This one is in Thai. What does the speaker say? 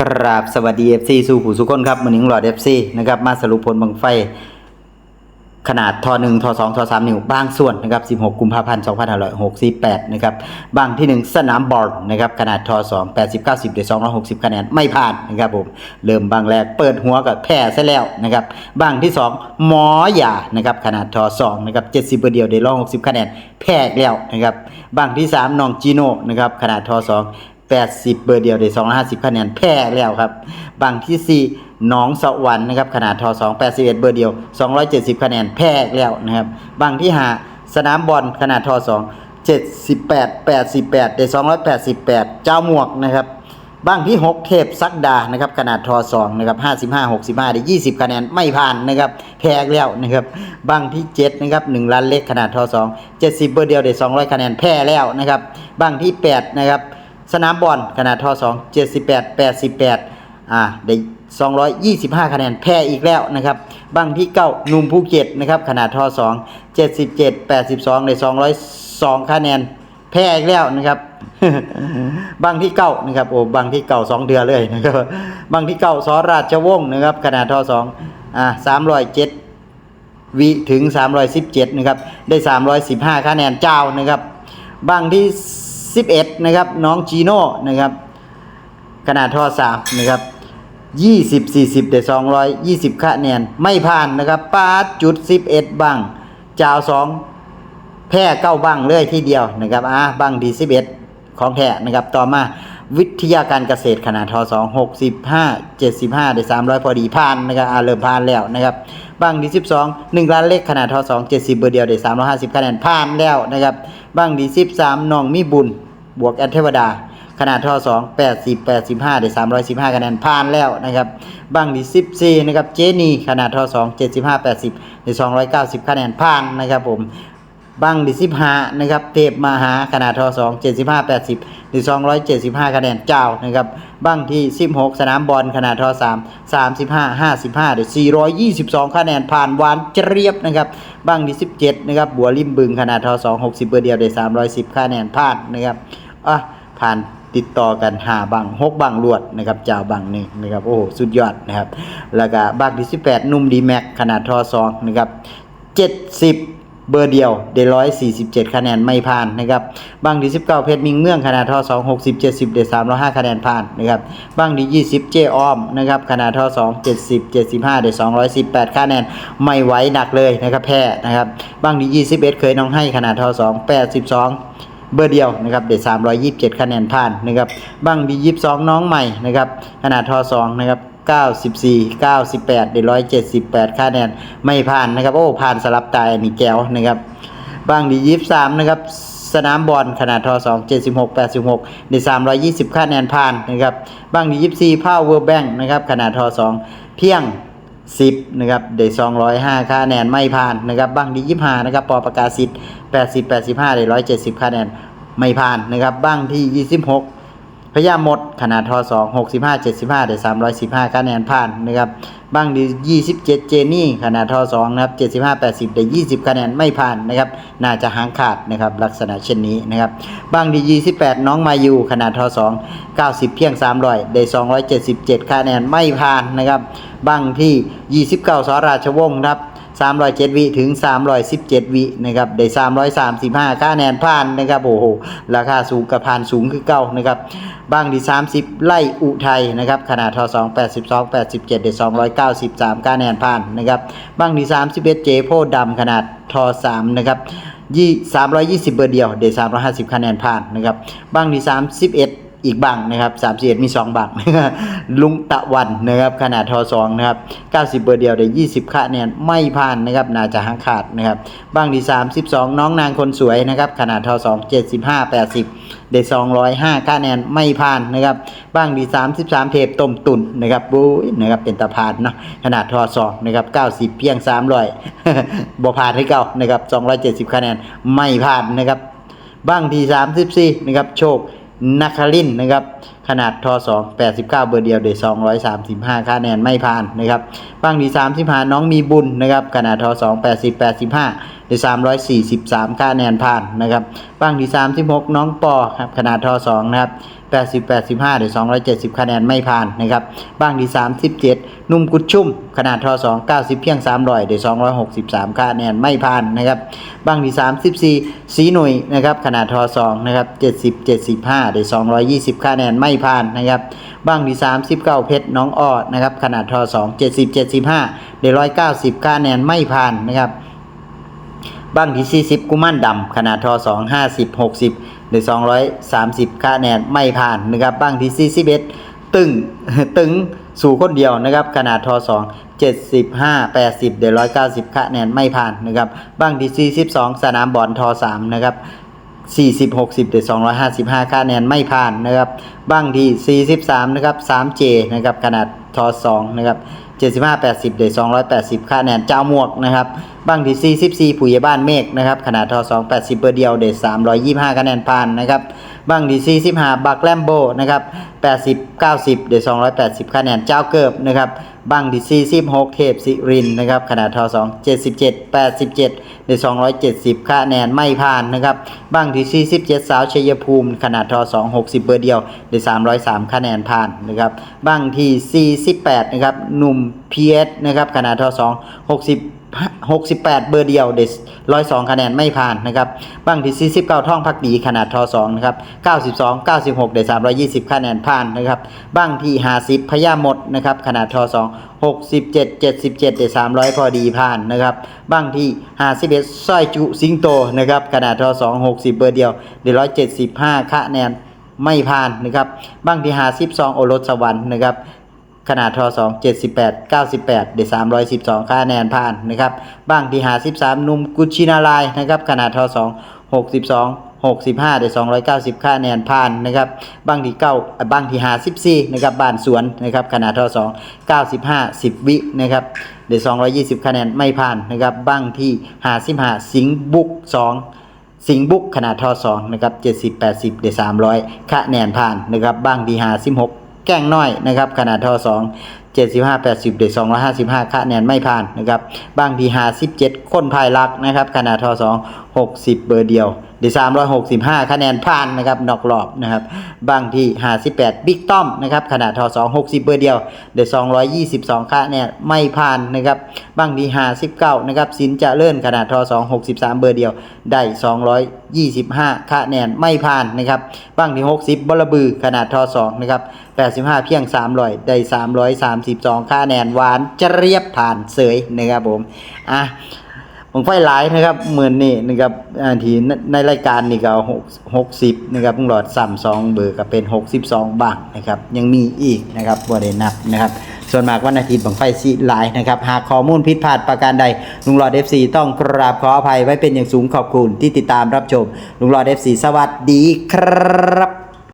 กราบสวัสดี FC สู่ผู้สุคนครับมือหนิงหลอด FC นะครับมาสรุปผลบังไฟ ขนาดทอ1ทอ2ทอ3นิ้วบางส่วนนะครับ16กุมภาพันธ์2568นะครับบางที่1สนามบอลนะครับขนาดทอ2 80 90เดื260คะแนนไม่ผ่านนะครับผมเริ่มบางแรกเปิดหัวกับแพ้ซะแล้วนะครับบางที่2หมอหยานะครับขนาดทอ2นะครับ70เบอร์เดียวเดื160คะแนนแพ้แล้วนะครับบางที่3น้องจีโน่นะครับขนาดทอ2 80 เบอร์เดียวได้250คะแนนแพ้แล้วครับ บางที่4หน้องสวรรค์นะครับขนาดทอ2 81 เบอร์เดียว 270 คะแนนแพ้แล้วนะครับบางที่ 5 สนามบอลขนาดทอ2 78 88 ได้ 288 เจ้าหมวกนะครับบางที่ 6 เทพซักดานะครับขนาดทอ2นะครับ55 65 ได้ 20 คะแนนไม่ผ่านนะครับแพ้แล้วนะครับบางที่ 7 นะครับ1ล้านเล็กขนาดทอ2 70 เบอร์เดียวได้ 200 คะแนนแพ้แล้วนะครับบางที่ 8 นะครับ สนามบอลขนาดทอ2 78 88อ่าได้225 คะแนนแพ้อีกแล้วนะครับบางที่เก้านุ่มภูเก็ตนะครับขนาดทอ2 77 82ได้202 คะแนนแพ้อีกแล้วนะครับบางที่เก้านะครับโอ้บางที่เก้าสองเดือนเลยนะครับบางที่เก้าสอราชวงศ์นะครับขนาดทอสองอ่า307วิถึง317นะครับได้315คะแนนเจ้านะครับบางที่ 11 นะครับ น้องจีโน่นะครับ ขนาดท่อ3นะครับ 20 40ได้220คะแนนไม่ผ่านนะครับปาดจุด 11 บังเจ้า2แพ้เก้าบังเลยทีเดียวนะครับอ่าบังที่11 ของแท้นะครับ ต่อมาวิทยาการเกษตรขนาดทอ2 65 75ได้300พอดีผ่านนะครับอ่าเริ่มผ่านแล้วนะครับบังที่12 1ล้านเลขขนาดทอ2 70เบอร์เดียวได้350คะแนนผ่านแล้วนะครับบังที่13น้องมีบุญ บวกแอดเทวดา ขนาดท่อ2 80 85ได้315คะแนนผ่านแล้วนะครับบังที่14นะครับเจนีขนาดท่อ2 75 80ได้290 คะแนนผ่านนะครับผมบังที่15นะครับเทพมหาขนาดท่อ2 75 80ได้275คะแนนเจ้านะครับบังที่16สนามบอลขนาดท่อ3 35 55ได้422คะแนนผ่านหวานเจรียบนะครับบังที่17นะครับบัวริมบึงขนาดท่อ2 60เบอร์เดียวได้310คะแนนผ่านนะครับ อะผ่านติดต่อกันหาบังหกบังรวดนะครับเจ้าบังหนึ่งนะครับโอ้โหสุดยอดนะครับแล้วก็บังที่สิบแปดนุ่มดีแม็กขนาดทอสองนะครับเจ็ดสิบเบอร์เดียวได้ร้อยสี่สิบเจ็ดคะแนนไม่ผ่านนะครับบังที่สิบเก้าเพชรมิงเมืองขนาดทอสองหกสิบเจ็ดสิบได้สามร้อยห้าคะแนนผ่านนะครับบังที่ยี่สิบเจอ้อมนะครับขนาดทอสองเจ็ดสิบเจ็ดสิบห้าได้สองร้อยสิบแปดคะแนนไม่ไหวหนักเลยนะครับแพ้นะครับบังที่ยี่สิบเอ็ดเคยน้องให้ขนาดทอสองแปดสิบสอง เบอร์เดียวนะครับเด็ด327 คะแนนผ่านนะครับบังดี22น้องใหม่นะครับขนาดทอ2นะครับ94 98เด็ด178คะแนนไม่ผ่านนะครับ โอ้ผ่านสลับตายนี่แก้วนะครับบังดี23นะครับสนามบอลขนาดทอ2 76 86เด็ด320คะแนนผ่านนะครับบังดี24 Power Bank นะครับขนาดทอ2เพียง 10นะครับได้205คะแนนไม่ผ่านนะครับบ้างที่25นะครับปอประกาศสิทธิ์80 85ได้170คะแนนไม่ผ่านนะครับบ้างที่ 26 พยามดขนาดทอสองหกสิบห้าเจ็ดสิบห้าได้สามร้อยสิบห้าคะแนนผ่านนะครับบ้างดียี่สิบเจ็ดเจนี่ขนาดทอสองนะครับเจ็ดสิบห้าแปดสิบได้ยี่สิบคะแนนไม่ผ่านนะครับน่าจะหางขาดนะครับลักษณะเช่นนี้นะครับบ้างดียี่สิบแปดน้องมายูขนาดทอสองเก้าสิบเพียงสามร้อยได้สองร้อยเจ็ดสิบเจ็ดคะแนนไม่ผ่านนะครับบ้างที่ยี่สิบเก้าสราชวงศ์ครับ 307 วิถึง 317 วินะครับได้335 ค่าแนนผ่านนะครับโอ้โหราคาสูงกับผ่านสูงคือเก่านะครับบ้างที่30 ไล่อุทัยนะครับขนาดท2 82 87ได้293 ค่าแนนผ่านนะครับบ้างที่31 เจโพดำขนาดท3นะครับยี่320 เบอร์เดียวได้350 คะแนนผ่านนะครับบ้างที่31 อีกบังนะครับ31มี2บังลุงตะวันนะครับขนาดทอ2นะครับ90เบอร์เดียวได้20คะแนนไม่ผ่านนะครับน่าจะหางขาดนะครับบังที่32น้องนางคนสวยนะครับขนาดทอ2 75 80ได้205คะแนนไม่ผ่านนะครับบ้างที่33เทปต้มตุ่นนะครับบู๊ยนะครับเป็นตะพานเนาะขนาดทอ2นะครับ90เพียง300บ่ผ่านให้เก่านะครับ270คะแนนไม่ผ่านนะครับบ้างที่ 34 นะครับ โชค นัคลินนะครับ ขนาดทอ2 89 เบอร์เดียวเดย235คะแนนไม่ผ่านนะครับบ้างที่35 น้องมีบุญนะครับ ขนาดทอ2 80 85 ได้ 343 คะแนนผ่านนะครับบ้างที่ 36 น้องปอครับขนาดท2นะครับ80 85ได้270 คะแนนไม่ผ่านนะครับบ้างที่ 37 นุ่มกุดชุ่ม ขนาดท2 90 เพียง300ได้263 คะแนนไม่ผ่านนะครับบ้างที่ 34 สีหนุ่ยนะครับขนาดท2นะครับ70 75ได้220 คะแนนไม่ผ่านนะครับบ้างที่ 39 เพชรน้องอ้อนะครับขนาดท2 70 75ได้190 คะแนนไม่ผ่านนะครับ บ้างที่40 กุมันดำขนาดทอ2 50 60 หรือ 230คะแนนไม่ผ่านนะครับบ้างที่41ตึงตึงสู่คนเดียวนะครับขนาดทอ2 75 80เดี๋ยว190คะแนนไม่ผ่านนะครับบ้างที่42 สนามบอลทอ3นะครับ40 60เดี๋ยว255คะแนนไม่ผ่านนะครับบ้างที่43นะครับ 3J นะครับขนาดทอ2นะครับ75 80เดี๋ยว280คะแนนเจ้าหมวกนะครับ บ้างที่44ผู้ใหญ่บ้านเมฆนะครับขนาดทอ2 80เบอร์เดียวเดี๋ยว325คะแนนผ่านนะครับบ้างที่45บักแลมโบนะครับ80 90 เดี๋ยว280คะแนนเจ้าเกิบนะครับบ้างที่46เทพสิรินนะครับขนาดทอ2 77 87เดี๋ยว270คะแนนไม่ผ่านนะครับบ้างที่47สาวชัยภูมิ ขนาดทอ2 60เบอร์เดียวเดี๋ยว303คะแนนผ่านนะครับบ้างที่48นะครับหนุ่ม PS นะครับขนาดทอ2 60 68 เบอร์เดียวเดส102คะแนนไม่ผ่านนะครับบ้างที่49ท่องพักดีขนาดทอ2นะครับ92 96เดส320 คะแนนผ่านนะครับบ้างที่ 50พญามดนะครับขนาดทอ2 67 77เดส300 พอดีผ่านนะครับบ้างที่51สร้อยจุสิงโตนะครับขนาดทอ2 60 เบอร์เดียวเดส175 คะแนนไม่ผ่านนะครับบ้างที่52โอรสสวรรค์นะครับ ขนาดทอ2 78 98เด312คะแนนผ่านนะครับบ้างที่53นุ่มกุชินาลายนะครับขนาดทอ2 62 65เด290คะแนนผ่านนะครับบ้างที่9บ้างที่54นะครับบ้านสวนนะครับขนาดทอ2 95 10 วินะครับเด220 คะแนนไม่ผ่านนะครับบ้างที่55สิงห์บุก 2สิงบุกขนาดทอ2นะครับ70 80เด300 คะแนนผ่านนะครับบ้างที่56 แก้งน้อยนะครับขนาดทอ2 75 80เด็ด255คะแนนไม่ผ่านนะครับบางที่57คนภายลักนะครับขนาดทอ2 60 เบอร์เดียวเด365 คะแนนผ่านนะครับนอกรอบนะครับบางที่ 58 บิ๊กต้อมนะครับขนาดทอ2 60 เบอร์เดียวเด222 คะแนนไม่ผ่านนะครับบางที่59นะครับสินจะเลื่อนขนาดทอ2 63 เบอร์เดียวได้225 คะแนนไม่ผ่านนะครับบางที่ 60 บลบือขนาดทอ2นะครับ85 เพียง300ได้332 คะแนนหวานจะเรียบผ่านเสยนะครับผมอะ ผมไฟหลายนะครับเหมือนนี่นะครับอาที่ในในรายการนี่ก็หกหกสิบนะครับลุงหลอดซ้ำสองเบอร์ก็เป็นหกสิบสองบางนะครับยังมีอีกนะครับบ่ได้นับนะครับส่วนมากวันอาทิตย์บังไฟสีหลายนะครับหากข้อมูลผิดพลาดประการใดลุงหลอด FC ต้องกราบขออภัยไว้เป็นอย่างสูงขอบคุณที่ติดตามรับชมลุงหลอด FC สวัสดีครับ